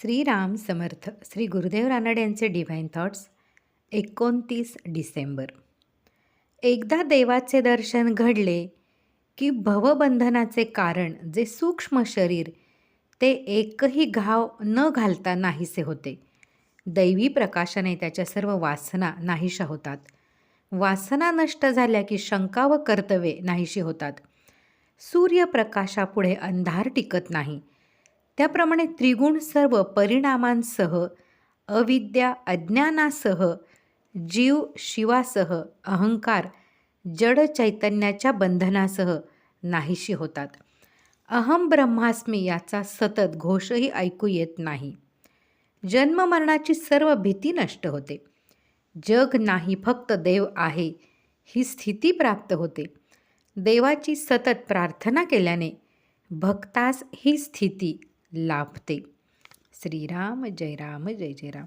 श्रीराम समर्थ श्री गुरुदेव रानड यांचे divine thoughts एकोणतीस डिसेंबर. एकदा देवाचे दर्शन घडले की भवबंधनाचे कारण जे सूक्ष्म शरीर ते एकही घाव न घालता नाहीसे होते. दैवी प्रकाशाने त्याच्या सर्व वासना नाहीशा होतात. वासना नष्ट झाल्या की शंका व कर्तव्ये नाहीशी होतात. सूर्यप्रकाशापुढे अंधार टिकत नाही. त्याप्रमाणे त्रिगुण सर्व परिणामांसह अविद्या अज्ञानासह जीव शिवासह अहंकार जड चैतन्याच्या बंधनासह नाहीशी होतात. अहम ब्रह्मास्मी याचा सतत घोषही ऐकू येत नाही. जन्ममरणाची सर्व भीती नष्ट होते. जग नाही फक्त देव आहे ही स्थिती प्राप्त होते. देवाची सतत प्रार्थना केल्याने भक्तास ही स्थिती लाभते. श्रीराम जय राम जय जय राम.